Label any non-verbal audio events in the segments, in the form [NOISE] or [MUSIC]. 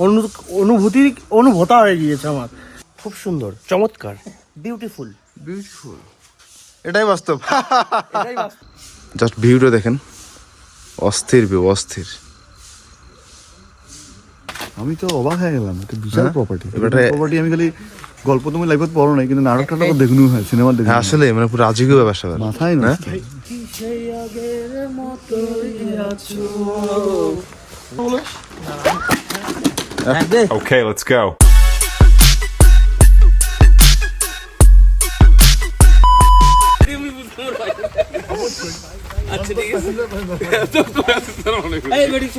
অনু- অনুভূতি অনুভূতা হয়ে গিয়েছে আমার। খুব সুন্দর চমৎকার বিউটিফুল বিউটিফুল এটাই বাস্তব। জাস্ট ভিউটা দেখেন। অস্থির ভিউ অস্থির। আমি তো অবাক হয়ে গেলাম এটা বিশাল হ্যাঁ? প্রপার্টি এবারে- প্রপার্টি আমি খালি গল্প তুমি লাইভত পড়ো নাই কিন্তু নাটক টাটক দেখনু হয় সিনেমা দেখনু হ্যাঁ আসলে মানে পুরো রাজকীয় ব্যাপার স্যাপার মাথায় হ্যাঁ? নষ্ট। Okay, let's go.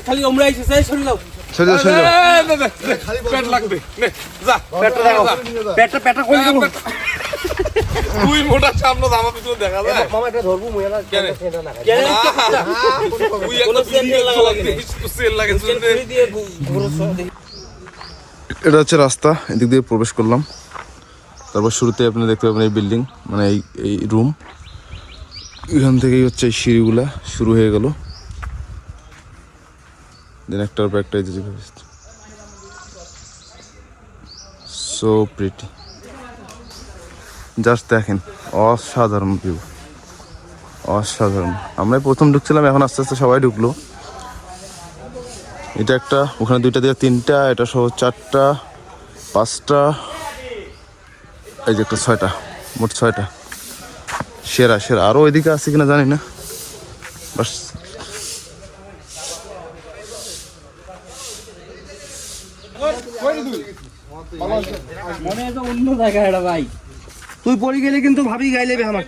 খালি ওমরা দাও সরে যাও, সরে যাও। পেট লাগবে। নে যা পেটটা দাও পেটটা পেটটা কই দেবো তুই মোটা সামনে আমার পিছনে দেখা যায়। মামা এটা ধরবো মুই না কেন? না কেন তুই একটা সেল লাগা। সেল লাগে শুনতে দিয়ে ঘুরো দেখি এটা হচ্ছে রাস্তা, এদিক দিয়ে প্রবেশ করলাম। তারপর শুরুতে আপনি দেখতে পাবেন এই বিল্ডিং মানে এই এই রুম। এখান থেকেই হচ্ছে এই সিঁড়িগুলা শুরু হয়ে গেল। দেন একটার পর একটা সো প্রিটি জাস্ট দেখেন, অসাধারণ ভিউ অসাধারণ। আমরা প্রথম ঢুকছিলাম, এখন আস্তে আস্তে সবাই ঢুকলো। এটা একটা, ওখানে দুইটা দিয়ে তিনটা, এটা সহ চারটা, পাঁচটা, এই যে একটা ছয়টা, মোট ছয়টা। সেরা সেরা। আরও ওইদিকে আছে কিনা জানি না। বাস। তুই পড়ে গেলে কিন্তু ভাবি গাইলে আমার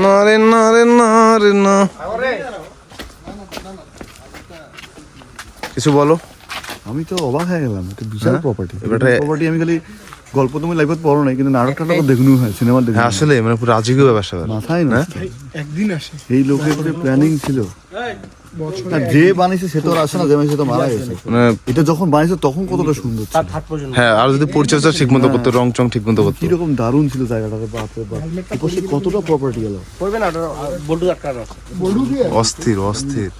না রে না রে না। রে না কিছু বলো। আমি তো অবাক হয়ে গেলাম এটা বিশাল হ্যাঁ? প্রপার্টি প্রপার্টি আমি খালি গল্প তুমি লাইভত পড়ো নাই কিন্তু নাটক টাটক দেখনু হয় সিনেমা দেখনু হ্যাঁ আসলে মানে পুরো রাজকীয় ব্যাপার স্যাপার মাথায় হ্যাঁ? নষ্ট একদিন আসে। এই লোকের প্ল্যানিং ছিল না, যে বানিয়েছে সে তো আর আসে না যে বানিয়েছে তো মারা গেছে। মানে এটা যখন বানিয়েছে তখন কতটা সুন্দর ছিল। তার থার্ড পর্যন্ত। হ্যাঁ আর যদি পরিচর্যা ঠিক মতো করতো রং চং ঠিক মতো করতো। কীরকম দারুণ ছিল জায়গাটাতে বাপরে বাপ। এরপর কতটা প্রপার্টি গেল না অস্থির অস্থির।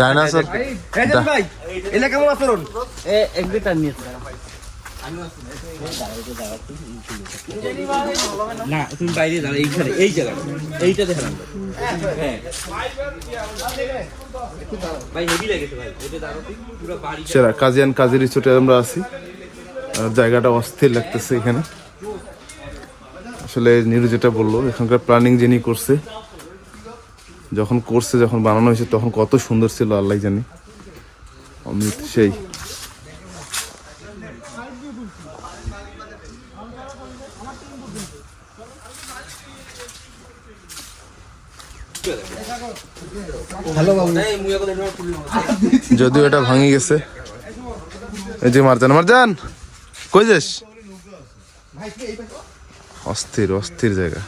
ডাইনাসর ভাই এলা কেমন এ একদিন টান নিয়েছে না, তুমি বাইরে দাঁড়া এইখানে, এই জায়গাটা এইটা দেখে সেরা, কাজিয়ান কাজী রিসোর্টে আমরা আছি। জায়গাটা অস্থির লাগতেছে এখানে। আসলে নিরু যেটা বলল, এখানকার প্ল্যানিং যিনি করছে, যখন করছে, যখন বানানো হয়েছে, তখন কত সুন্দর ছিল আল্লাহ জানি। অমৃত সেই এই মুয়া কথা এটা তুলি যদিও এটা ভাঙি গেছে। এই যে মারজান মারজান! কই যাস? অস্থির অস্থির জায়গা।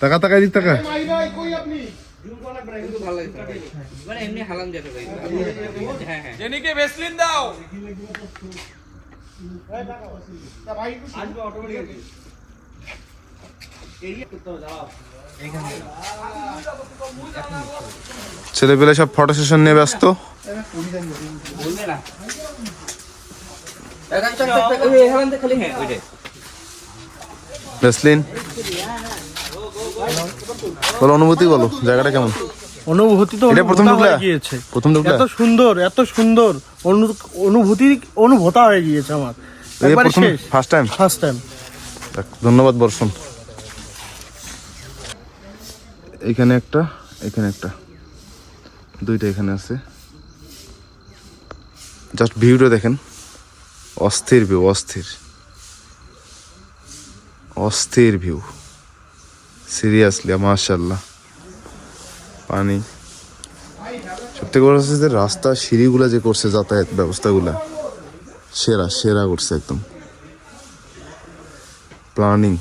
টাকা টাকা দিক টাকা মানে এমনি হালাম যেতে ভাই। হ্যাঁ হ্যাঁ। জেনিকে ভেসলিন দাও। ছেলেপেলে সব ফটো সেশন নিয়ে ব্যস্ত। হ্যাঁ ভেসলিন। বলো অনুভূতি বলো জায়গাটা কেমন? অনুভূতি তো এটা প্রথম গিয়েছে। প্রথম ঢুকলা? এত সুন্দর এত সুন্দর অনু- অনুভূতি অনুভূতা হয়ে গিয়েছে আমার। শেষ। ফার্স্ট টাইম ফার্স্ট টাইম ধন্যবাদ বর্ষণ। এখানে একটা এখানে একটা। দুইটা এখানে আছে। জাস্ট ভিউটা দেখেন। অস্থির ভিউ অস্থির। অস্থির ভিউ সিরিয়াসলি মার্শাল্লাহ পানি সব বড় হচ্ছে যে রাস্তা সিঁড়িগুলো যে করছে যাতায়াত ব্যবস্থাগুলো সেরা সেরা করছে একদম। প্ল্যানিং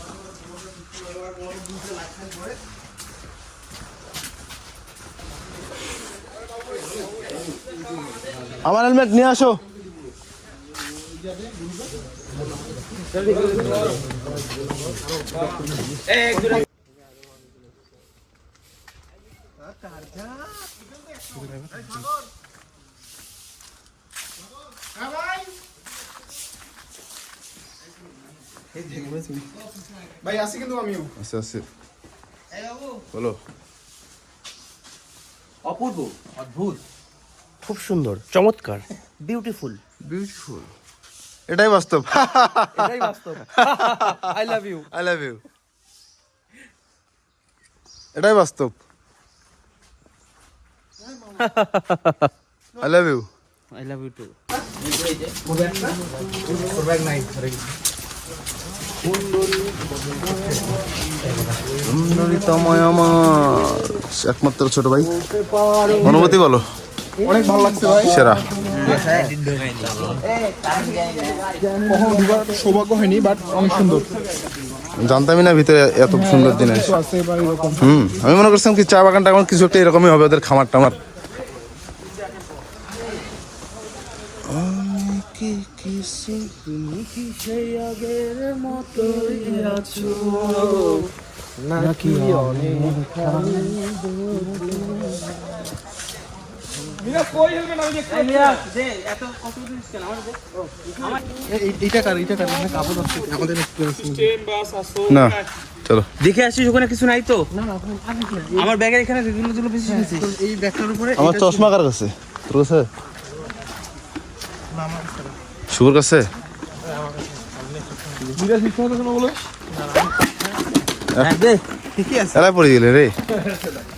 আমার হেলমেট নিয়ে আসো। এক আচ্ছা আচ্ছা বলো। অপূর্ব অদ্ভুত। খুব সুন্দর চমৎকার বিউটিফুল বিউটিফুল এটাই বাস্তব। এটাই বাস্তব। I love you I love you এটাই বাস্তব। I love you I love you too সুন্দরীতময় আমার একমাত্র ছোট ভাই অনুমতি বলো অনেক ভালো লাগছে ভাই। সেরা কখনো সৌভাগ্য হয়নি বাট অনেক সুন্দর। জানতামই না ভিতরে এত সুন্দর জিনিস। হুম, আমি মনে করছিলাম কি চা বাগানটা আমার কিছু একটা এরকমই হবে, ওদের খামার টামার। এইটা কার এইটা কার এখানে কাপড় আছে আমাদের না। চলো। দেখে আসিস ওখানে কিছু নাই তো? আমার ব্যাগের এখানে বিভিন্ন দুটো বেশি এই ব্যাগটার উপরে আমার চশমা কার কাছে? তোর কাছে? শুভর কাছে? ঠিকই আছে। পড়ে গেলে রে। [LAUGHS]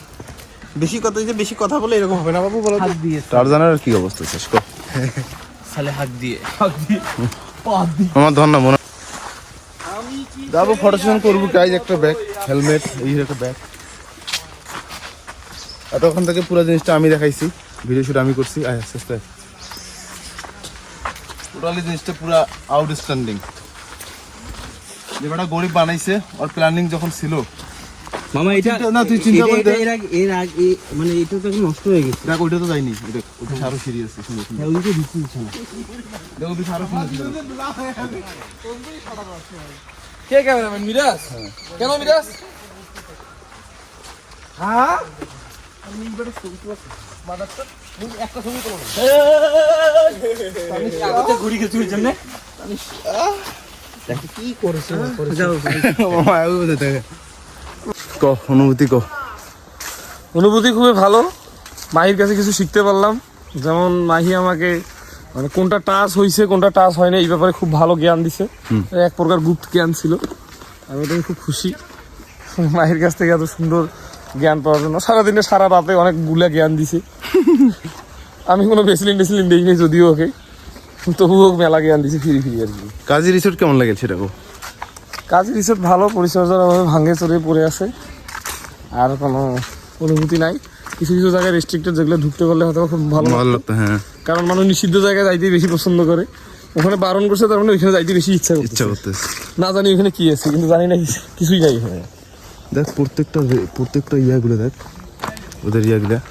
বেশি কথা যে বেশি কথা বলে এরকম হবে না বাবু বলো তো। টারজানের আর কি অবস্থা? শেষ কর। সালে হাত দিয়ে। আমার ধর না মনে যাব ফটো সেশন করব। গাইজ একটা ব্যাগ হেলমেট এই একটা ব্যাগ এতক্ষণ থেকে পুরো জিনিসটা আমি দেখাইছি। ভিডিও শুট আমি করছি। আয় আস্তে আস্তে। টোটালি জিনিসটা পুরো আউটস্ট্যান্ডিং যে বেটা গরিব বানাইছে ওর প্ল্যানিং যখন ছিল মামা এটা না, তুই চিন্তা এটা- করে এটা দেখ। এর আগে এর আগে মানে এটা তো নষ্ট হয়ে গেছে। দেখ ওইটা তো যায়নি। দেখ ওইটা আরও সিঁড়ি আছে সুন্দর হ্যাঁ, ওইটা দিচ্ছি দিচ্ছি না। দেখ সুন্দর সুন্দর। কে ক্যামেরাম্যান মিরাজ? কেন মিরাজ? আগতে ঘুরি গেছি ওই জন্যে। ক [LAUGHS] অনুভূতি ক। অনুভূতি খুবই ভালো। মাহির কাছে কিছু শিখতে পারলাম। যেমন মাহি আমাকে মানে কোনটা টাচ হয়েছে কোনটা টাচ হয়নি এই ব্যাপারে খুব ভালো জ্ঞান দিছে। এক প্রকার গুপ্ত জ্ঞান ছিল। আমি ওটা খুব খুশি। মাহির কাছ থেকে এত সুন্দর জ্ঞান পাওয়ার জন্য। সারাদিনে সারা রাতে অনেকগুলা জ্ঞান দিছে। [LAUGHS] আমি কোনো বেসলিন টেসলিন দিইনি যদিও ওকে। তবুও মেলা জ্ঞান দিছে ফিরি ফিরি আর কি। কাজী রিসোর্ট কেমন লাগে সেটা কো কাজী রিসোর্ট ভালো পরিচর্যার অভাবে ভাঙে চড়ে পড়ে আছে। আর কোনো অনুভূতি নাই। কিছু কিছু জায়গায় রেস্ট্রিক্টেড যেগুলো ঢুকতে পারলে হয়তো খুব ভালো ভালো লাগতো। হ্যাঁ। কারণ মানুষ নিষিদ্ধ জায়গায় যাইতে বেশি পছন্দ করে। ওখানে বারণ করছে তার মানে ওইখানে যাইতে বেশি ইচ্ছা ইচ্ছা করতেছে। না জানি ওখানে কি আছে কিন্তু জানি না কিছু- কিছুই নাই ওখানে। দেখ প্রত্যেকটা প্রত্যেকটা ইয়াগুলো দেখ। ওদের ইয়াগুলা।